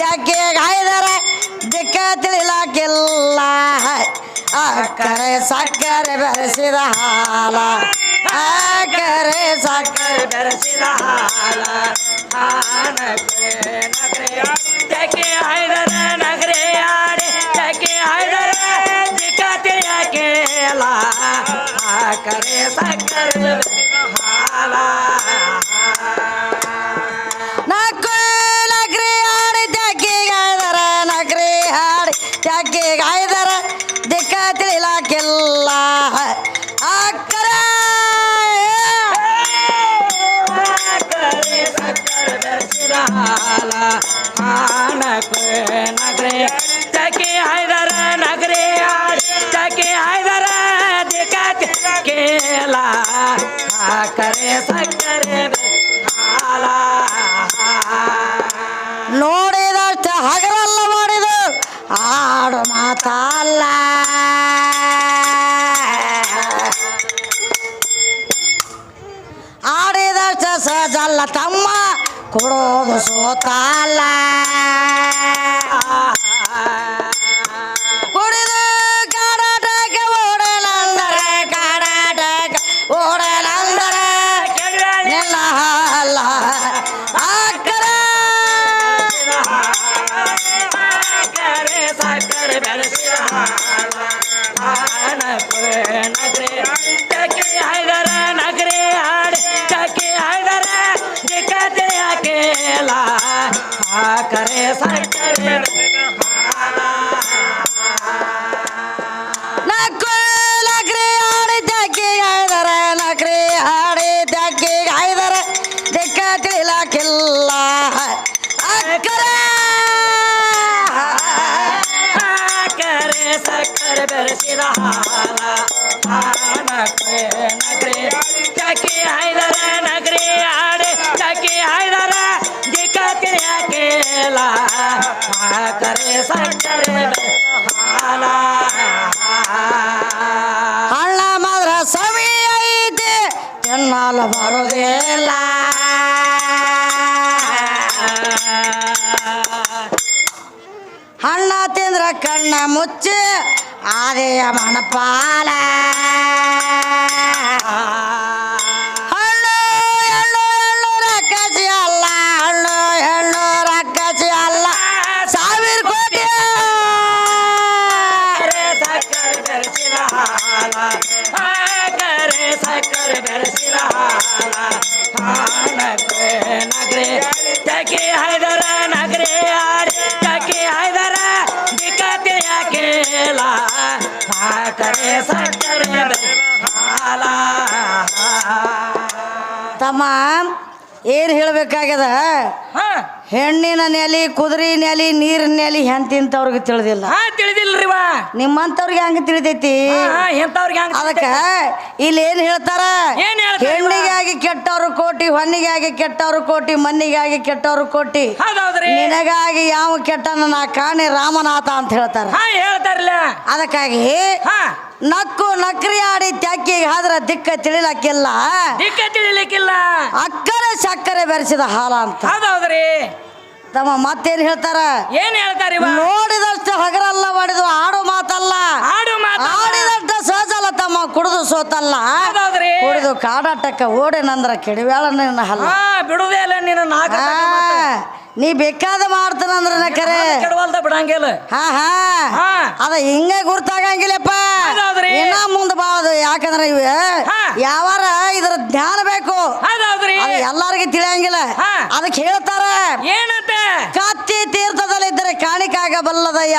ಯಾಕೆ ಗಾಯದರ ದಿಕ್ಕ ತಿಳಿಲಾಕಿಲ್ಲ ಅಕ್ಕರೆ ಸಕ್ಕರೆ ಬೆರೆಸಿದ ಹಾಲ ಅಕ್ಕರೆ ಸಕ್ಕರೆ ಬೆರೆಸಿದ ಹಾಲ ಹಾನಕ್ಕೆ ನಗರೆ ಯಾಕೆ ಹೈದರ ನಗರೆ ಆಡೆ ಯಾಕೆ ಹೈದರ ದಿಕ್ಕ ತಿಳಿಯಾಕೇಲ ಕರೆ ಸಕ್ಕರೆ ನಗರೆ ಯಾಕೆ ಹೈದರ ನಗರೆ ಹೈದರ ದಿಕ್ಕ ಕೇಲ. ಕರೆ ಸಕ್ಕರೆ ನೋಡಿದಷ್ಟ ಹಗರಲ್ಲ ಮಾಡಿದು ಆಡು ಮಾತಲ್ಲ. ಆಡಿದಷ್ಟ ಸಜಲ್ಲ ತಮ್ಮ. ಕೊಡೋದು ಸೋತಾಲ. ಕುಡಿದು ಕಾಡಾಟಕ್ಕೆ ಓಡಲಂದರೆ ಕಾಡಾಟಕ್ಕೆ ಓಡಲಂದರೆ ನಿಲ್ಲ ಅಲ್ಲ ಅಕ್ಕರೆ ಕರೆ ಸಕ್ಕರೆ ಬೆರೆಸಿದ ಹಾಲ ಹೈದರ ನಗರೆ ಕರೆ ಸಕ್ಕರೆ ಹಳ್ಳ ಮಾದ್ರ ಸವಿ ಐತೆ ತಿನ್ನಲು ಬರೋದಿಲ್ಲ. ಹಣ್ಣ ತಿಂದ್ರ ಕಣ್ಣ ಮುಚ್ಚಿ ಆದೆಯ ಮಣಪಾಲ. ಕರೆ ಸಕ್ಕರೆ ಹಾಲ. ತಮ್ಮ ಏನು ಹೇಳಬೇಕಾಗ್ಯದ? ಹಾ. ಹೆಣ್ಣಿನ ನೆಲಿ ಕುದುರೆ ನೆಲಿ ನೀರಿನ ನೆಲಿ ಹೆಂತಿಂತವ್ರಿಗೆ ತಿಳಿದಿಲ್ಲ. ಹಾ ರೀವಾ ನಿಮ್ಮಂತವ್ರಿಗೆ ಹಂಗ ತಿಳಿದೈತಿ ಎಂತವ್ರಿಗೆ ಹಂಗ ಅದಕ್ಕ ಇಲ್ಲಿ ಏನ್ ಹೇಳ್ತಾರ? ಹೆಣ್ಣಿಗಾಗಿ ಕೆಟ್ಟವ್ರ ಕೋಟಿ ಹೊನ್ನಿಗಾಗಿ ಕೆಟ್ಟವ್ರ ಕೋಟಿ ಮಣ್ಣಿಗಾಗಿ ಕೆಟ್ಟವ್ರ ಕೋಟಿ. ನಿನಗಾಗಿ ಯಾವ ಕೆಟ್ಟನ ನಾ ಕಾಣಿ ರಾಮನಾಥ ಅಂತ ಹೇಳ್ತಾರ. ಹೇಳ್ತಾರಲ್ಲ. ಅದಕ್ಕಾಗಿ ನಕ್ಕು ನಕ್ರಿ ಆಡಿ ತ್ಯಾಕಿ ಆದ್ರೆ ದಿಕ್ಕ ತಿಳಿಲಕ್ಕಿಲ್ಲ. ದಿಕ್ಕ ತಿಳಿಲಿಕ್ಕಿಲ್ಲ. ಅಕ್ಕರೆ ಸಕ್ಕರೆ ಬೆರೆಸಿದ ಹಾಲ ಅಂತ. ಹೌದೌದ್ರಿ. ತಮ್ಮ ಮತ್ತೇನ್ ಹೇಳ್ತಾರ? ಏನ್ ಹೇಳ್ತಾರ ನೋಡಿದಷ್ಟು ಹಗರಲ್ಲ ಹೊಡೆದು ಆಡು ಮಾತಲ್ಲ. ಆಡು ಮಾತು ಆಡಿದಷ್ಟ ಸಹಜಲ್ಲ ತಮ್ಮ ಕುಡಿದು ಸೋತಲ್ಲ. ಹೌದೌದ್ರಿ ಕುಡಿದು ಕಾಡಾಟಕ್ಕ ಓಡೇನಂದ್ರ ಕೆಡವ್ಯಾಳ ನಿನ್ನ ಹಲ್ಲ. ಹಾ ಬಿಡುದೇ ಇಲ್ಲ ನೀನು ನಾಲ್ಕು ಆ, ನೀ ಬೇಕಾದ ಮಾಡ್ತಾನಂದ್ರ ನ ಕರೆ. ಕೆಡವಲ್ದ ಬಿಡಂಗಿಲ್ಲ. ಹಾ ಹಾ. ಹಾ. ಅದ ಹಿಂಗ ಗುರ್ತಾಗಂಗಿಲ್ಲಪ್ಪ. ಹೌದೌದ್ರಿ. ಇನ್ನ ಮುಂದೆ ಬಾಳದು ಯಾಕಂದ್ರ ಇವ ಹಾ. ಯಾವಾರ ಇದ್ರ ಜ್ಞಾನ ಬೇಕು. ಹೌದೌದ್ರಿ. ಅದು ಎಲ್ಲಾರ್ಗಿ ತಿಳಿಯಂಗಿಲ್ಲ. ಹಾ. ಅದಕ್ಕೆ ಹೇಳ್ತಾರ ಏನಂತ? ಕತ್ತಿ ತೀರ್ಥದಲ್ಲಿದ್ದರೆ ಕಾಣಿಕಾಗಬಲ್ಲದಯ್ಯ.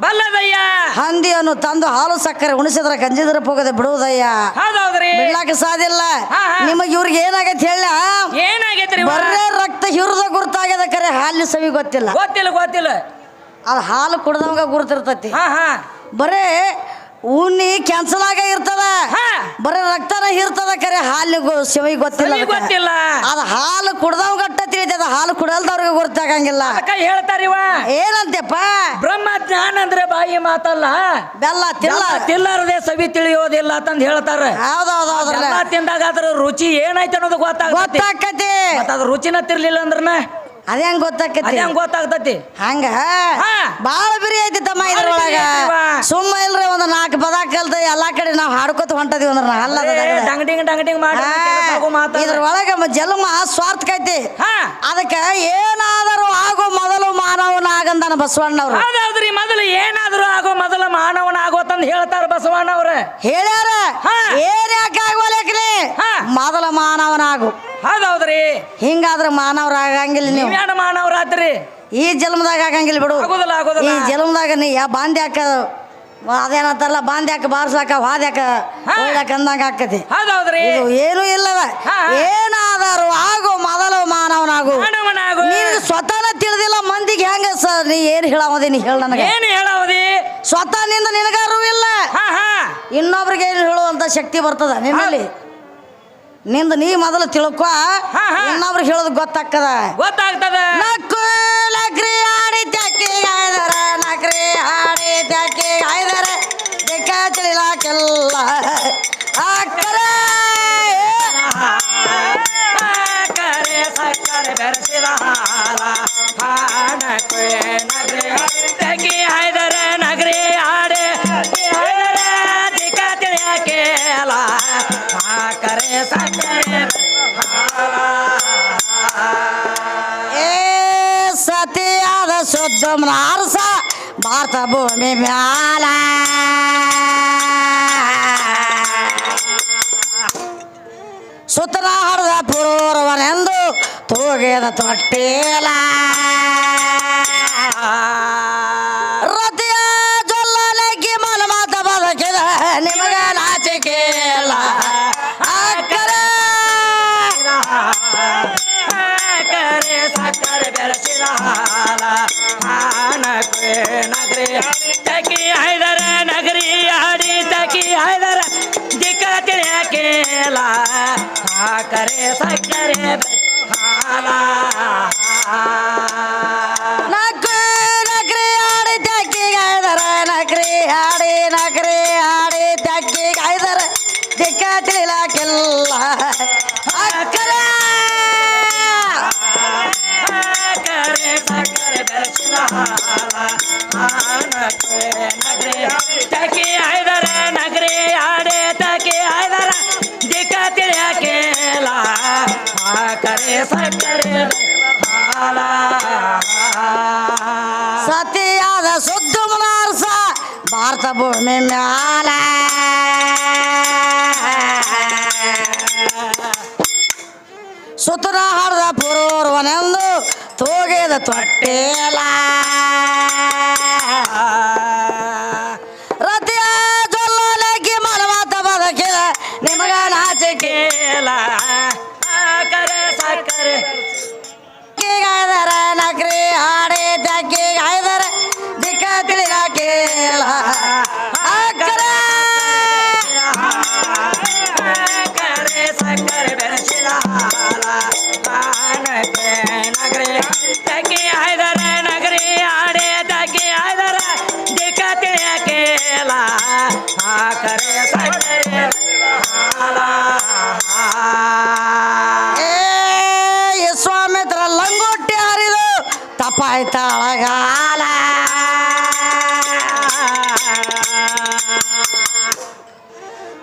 ಬಲ್ಲದಯ್ಯ. ಹಂದಿಯನ್ನು ತಂದು ಹಾಲು ಸಕ್ಕರೆ ಉಣಿಸಿದ್ರ ಗಂಜಿದ್ರ ಹೋಗದೆ ಬಿಡುವುದಯ್ಯ. ಬಿಡ್ಲಾಕ ಸಾಧಿಲ್ಲ. ನಿಮಗೆ ಇವ್ರಿಗೆ ಏನಾಗೈತಿ ಹೇಳ? ಏನಾಗೈತ್ರಿ? ರಕ್ತ ಹಿರಿದ ಗುರ್ತಾಗ್ಯದ ಕರೆ ಹಾಲಿನ ಸವಿ ಗೊತ್ತಿಲ್ಲ. ಗೊತ್ತಿಲ್ಲ ಗೊತ್ತಿಲ್ಲ. ಅದು ಹಾಲು ಕುಡ್ದವಾಗ ಗುರುತಿರ್ತತಿ. ಬರೇ ಉಣ್ಣಿ ಕ್ಯಾನ್ಸಲ್ ಆಗ ಇರ್ತದ. ಬರೇ ರಕ್ತನ ಹೀರ್ತದ ಕರೆ ಹಾಲಿಗೂ ಶಿವಿಗೆ ಗೊತ್ತಿಲ್ಲ ಗೊತ್ತಿಲ್ಲ. ಅದ ಹಾಲು ಕುಡ್ದವ್ ಗಟ್ಟ ತಿಳಿತದ ಹಾಲು ಕುಡಲ್ದವ್ರಿಗೆ ಗೊತ್ತಾಗಂಗಿಲ್ಲ ಅದಕ್ಕ ಹೇಳ್ತಾರಿವ ಏನಂತೆಪ್ಪ ಬ್ರಹ್ಮ ಜ್ಞಾನ ಅಂದ್ರೆ ಬಾಯಿ ಮಾತಲ್ಲ. ಬೆಲ್ಲ ತಿಲ್ಲ. ತಿಲ್ಲರದೇ ತಿಲ್ಲರದೆ ಸವಿ ತಿಳಿಯೋದಿಲ್ಲ ಅಂತಂದ್ ಹೇಳ್ತಾರ. ಹೌದೌದೌದ್ರಲ್ಲ. ಎಲ್ಲ ತಿಂದಾಗ ಅದ್ರ ರುಚಿ ಏನೈತೆ ಅನ್ನೋದು ಗೊತ್ತಾಗ ಗೊತ್ತಾಕತಿ ಅದ್ರ ರುಚಿನ ತಿರ್ಲಿಲ್ಲ ಅಂದ್ರನ ಅದೇ ಹಂಗ ಗೊತ್ತಾಕತಿ. ಅದೇ ಹಂಗ ಗೊತ್ತಾಗ್ತತಿ. ಹಂಗ. ಬಾಳ ಬಿರಿ ಐತಿ ತಮ್ಮ ಇದ್ರೊಳಗ. ಸುಮ್ಮ ಇಲ್ರಿ ಒಂದ್ ನಾಲ್ಕು ಪದ ಕಲ್ತ ಎಲ್ಲಾ ಕಡೆ ನಾವ್ ಹಾಡ್ಕೊತ ಹೊಂಟದಿವಿ ಅಂದ್ರ ನಾ ಅಲ್ಲ ಡಂಗಡಿಂಗ್ ಮಾಡಿ ಇದ್ರೊಳಗ ಜಲ್ಮ ಜನ್ಮ ಸ್ವಾರ್ಥಕೈತಿ ಹಾ. ಅದಕ್ಕ ಏನಾದರೂ ಆಗೋ ಮೊದಲು ಮಾನವನಾಗಂದನ ಬಸವಣ್ಣವ್ರು. ಹೌದೌದ್ರಿ ಮೊದಲು ಏನಾದರೂ ಆಗೋ ಮೊದಲು ಮಾನವನ ಆಗೋತಂದ್ ಹೇಳ್ತಾರ ಬಸವಣ್ಣವ್ರ. ಹೇಳ್ಯಾರ ಹಾ. ಏನ್ ಯಾಕೆ ಆಗ್ವಲ್ಯಾಕ್ರಿ ಹಾ. ಮೊದಲ ಮಾನವನಾಗು. ಹೌದೌದ್ರಿ. ಹಿಂಗಾದ್ರೆ ಮಾನವ್ರ ಆಗಂಗಿಲ್ಲ ನೀವು. ಮಾನವ್ರ ಆತ್ರಿ ಈ ಜನ್ಮದಾಗ ಆಗಂಗಿಲ್ಲ ಬಿಡು. ಆಗೋದಿಲ್ಲ ಈ ಜನ್ಮದಾಗ ನೀ ಯಾ ಬಾಂದ್ಯಾಕ ಅದೇನಂತಾರಲ್ಲ ಬಾಂದ್ಯಾಕ ಬಾರ್ಸಾಕ ವಾದ್ಯಾಕ ಹಾ. ಒಳ್ಯಾಕ ಅಂದಂಗ ಆಕತಿ ಹೌದೌದ್ರಿ. ಇದು ಏನೂ ಇಲ್ಲದ. ಏನಾದರೂ ಆಗು ಮೊದಲು ಮಾನವನಾಗು. ನೀನು ಸ್ವತಃ ತಿಳಿದಿಲ್ಲ ಮಂದಿಗೆ ಹೆಂಗ ಸರ್ ನೀ ಏನು ಹೇಳಾವದಿ ನೀ ಹೇಳ ನನಗೆ. ಏನು ಹೇಳಾವದಿ? ಸ್ವತಃ ನಿಂದ ನಿನಗಾರು ಇಲ್ಲ. ಇನ್ನೊಬ್ರಿಗೆ ಏನು ಹೇಳುವಂತ ಶಕ್ತಿ ಬರ್ತದ ನಿನ್ನಲ್ಲಿ? ನಿಂದ ನೀ ಮೊದಲು ತಿಳ್ಕೊ. ಇನ್ನೊಬ್ರು ಹೇಳೋದು ಗೊತ್ತಾಗ್ತದ. ಗೊತ್ತಾಗ್ತದ. ನಕ್ಕು ನಕ್ರಿ ಆಡಿ ತ್ಯಾಕಿ ಆಯ್ದಾರ ನಕ್ರಿ ಆಡಿ ತ್ಯಾಕಿ ಆಯ್ದಾರ ಬೇಕಾ ತಿಳಿಲಾಕೆಲ್ಲ. ಶುದ್ಧ ಆರಸ ಭಾರತ ಭೂಮಿ ಮ್ಯಾಲ. ಸುತ್ತನ ಹಡದ ಪುರೂರವನೆಂದು ತೂಗಿದ ತೊಟ್ಟೇಲ ರತಿಯ ಜೊಲ್ಲಲೆಗ್ಗಿ ಮಲ ಮಾತ ಬದುಕಿದ ನಿಮಗ ಸಕ್ಕರೆ ನಗರಿ ತಕಿ ಹೈದರ ನಗರಿ ಆಡಿ ತಕಿ ಹೈದರ ದಿಕ್ಕ ತಿಳಿಯಕೇಲ ಕರೆ ಸಕ್ಕರೆ ಹಾಲ. ತಕಿ ಹೈದರ ನಗರಿ ಆಡೆ ಸತಿಯಾದ ಸುದ್ದ ಮುನಾರ್ಸ ಭಾರತ ಭೂಮಿ ಮ್ಯಾಲ. ಸುತ್ತನ ಹಡದ ಪುರೂರ್ವನೆಂದು ತೂಗಿದ ತೊಟ್ಟೇಲ.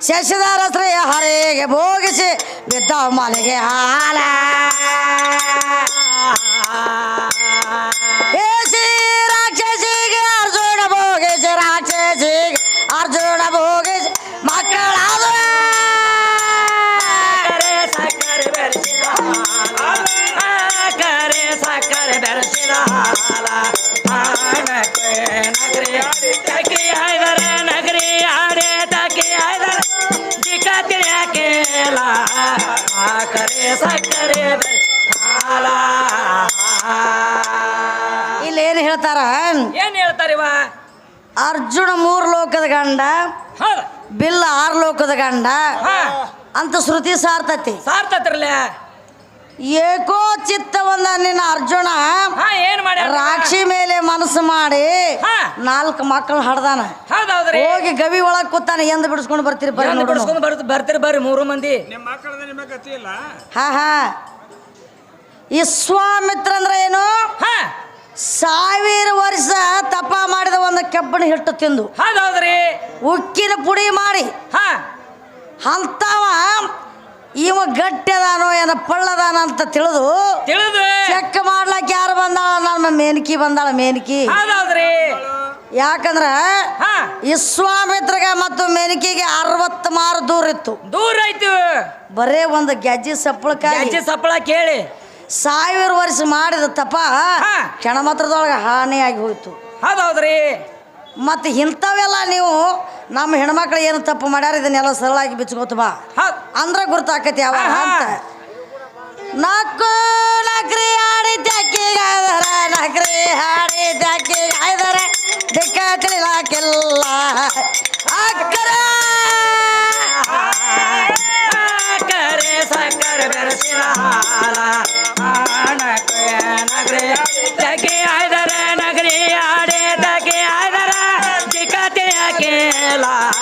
ಶಶಿಧರ ಶ್ರೀ ಹರಿಗೆ ಭೋಗಿಸಿ ಬಿದ್ದ ಮಲೆಗೆ ಹಾಲ. ರಾಕ್ಷಸಿಗೆ ಅರ್ಜುನ ಭೋಗಿಸಿ, ರಾಕ್ಷಸಿಗೆ ಅರ್ಜುನ ಭೋಗಿಸಿ ಮಕ್ಕಳಾದ ಕರೆ ಸಕ್ಕರೆ ಬೆರೆಸಿದ ಹಾಲ. ಸಕ್ಕರೆ ಹಾಲ ಇಲ್ಲಿ ಏನು ಹೇಳ್ತಾರ? ಏನ್ ಹೇಳ್ತಾರಿವ ಅರ್ಜುನ ಮೂರ್ ಲೋಕದ ಗಂಡ ಬಿಲ್ ಬಿಲ್ಲ ಆರು ಲೋಕದ ಗಂಡ ಅಂತ ಶ್ರುತಿ ಸಾರ್ತತಿ. ಸಾರ್ತತ್ರಲ್ಲ ಏಕೋ ಚಿತ್ತವನ್ನ ನಿನ್ನ ಅರ್ಜುನ ಹಾ ಏನ್ ಮಾಡ್ಯಾರ ರಾಕ್ಷಿ ಮೇಲೆ ಮನಸ್ಸು ಮಾಡಿ ಹಾ. ನಾಲ್ಕು ಮಕ್ಕಳು ಹಡ್ದಾನ. ಹೌದೌದ್ರಿ. ಹೋಗಿ ಗವಿ ಒಳಗ್ ಕೂತಾನ ಎಂದ ಬಿಡಿಸ್ಕೊಂಡು ಬರ್ತೀರಿ ಬರ್ರಿ. ಬಿಡಿಸ್ಕೊಂಡ್ ಬರ್ತ ಬರ್ತೀರಿ ಬರ್ರಿ ಮೂರು ಮಂದಿ. ನಿಮ್ಮ ಮಕ್ಕಳದ ನಿಮಗೆ ಗತಿ ಇಲ್ಲ? ಹಾ ಹಾ. ವಿಶ್ವಾಮಿತ್ರ ಅಂದ್ರೆ ಏನು? ಹಾ. ಸಾವಿರ ವರ್ಷ ತಪ ಮಾಡಿದ ಒಂದು ಕೆಬ್ಬಣ ಹಿಟ್ಟು ತಿಂದು. ಹೌದೌದ್ರಿ. ಉಕ್ಕಿನ ಪುಡಿ ಮಾಡಿ. ಹಾ. ಅಂತವ ಇವ ಗಟ್ಟಿ ಅದಾನೋ ಏನ ಪಳ್ಳದಾನ ಅಂತ ತಿಳಿದು ತಿಳಿದು. ಚೆಕ್ ಮಾಡ್ಲಕ್ ಯಾರು ಬಂದಾಳ ನಮ್ಮ ಮೇನಕಿ ಬಂದಾಳ ಮೇನಕಿ. ಹೌದೌದ್ರಿ. ಯಾಕಂದ್ರ ಹಾ. ವಿಶ್ವಾಮಿತ್ರಗ ಮತ್ತು ಮೇನಕಿಗೆ ಅರವತ್ತು ಮಾರು ದೂರ ಇತ್ತು. ದೂರ ಐತಿ ಬರೇ ಒಂದು ಗೆಜ್ಜೆ ಸಪ್ಪಳಕ್ಕಾಗಿ ಅಜ್ಜಿ ಸಪ್ಪಳ ಕೇಳಿ. ಸಾವಿರ ವರ್ಷ ಮಾಡಿದ ತಪ ಕ್ಷಣ ಕ್ಷಣಮಾತ್ರದೊಳಗೆ ಹಾನಿಯಾಗಿ ಹೋಯ್ತು. ಹೌದೌದ್ರಿ. ಮತ್ತು ಇಂಥವೆಲ್ಲ ನೀವು ನಮ್ಮ ಹೆಣ್ಮಕ್ಳು ಏನು ತಪ್ಪು ಮಾಡ್ಯಾರ ಇದನ್ನೆಲ್ಲ ಸರಳಾಗಿ ಬಿಚ್ಕೋತ ಬಾ. ಅಂದ್ರೆ ಗುರ್ತಾಕತಿ ಅವ. ಅಂತ. ನಕ್ಕು ನಕ್ರಿ ಹಾಡಿ ತ್ಯಾಕಿಗಾದರ ನಕ್ರಿ ಹಾಡಿ ತ್ಯಾಕಿಗಾದರ ದಿಕ್ಕ ತಿಳಿಲಾಕಿಲ್ಲ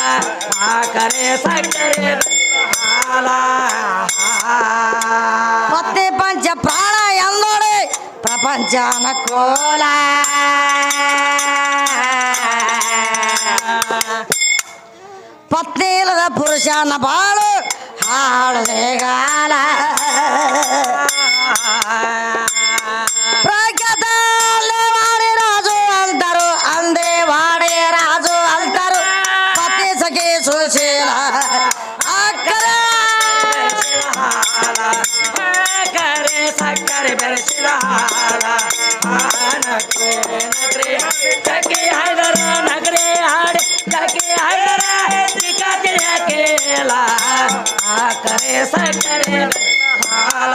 ತಿಳಿಯಕೇಲ ಆ ಕರೆ ಸಕ್ಕರೆ ಹಾಲ. ಮತ್ತೆ ಪಂಚ ಪ್ರಾಣ ಎಲ್ಲೋಡೆ, ಪ್ರಪಂಚ ನಕೋಲ ಪತ್ನಿ ಇಲ್ಲದ ಪುರುಷನ ಬಾಳು ಹಾಡದೆ ಪ್ರಖ್ಯಾತಲ್ಲೇ ಸಕ್ಕರೆ ಬೆರೆಸಿದ ಹಾಲ ಆಣಕ್ಕೆ ನಗರಿ ತಗೆ ಆಯ್ದರ ನಗರಿ ಆಡೆ ತಗೆ ಆಯ್ದರ ಚಿಕ್ಕ ತಿಳಿಯಕೇಲ ಆ ಕರೆ ಸಕ್ಕರೆ ಹಾಲ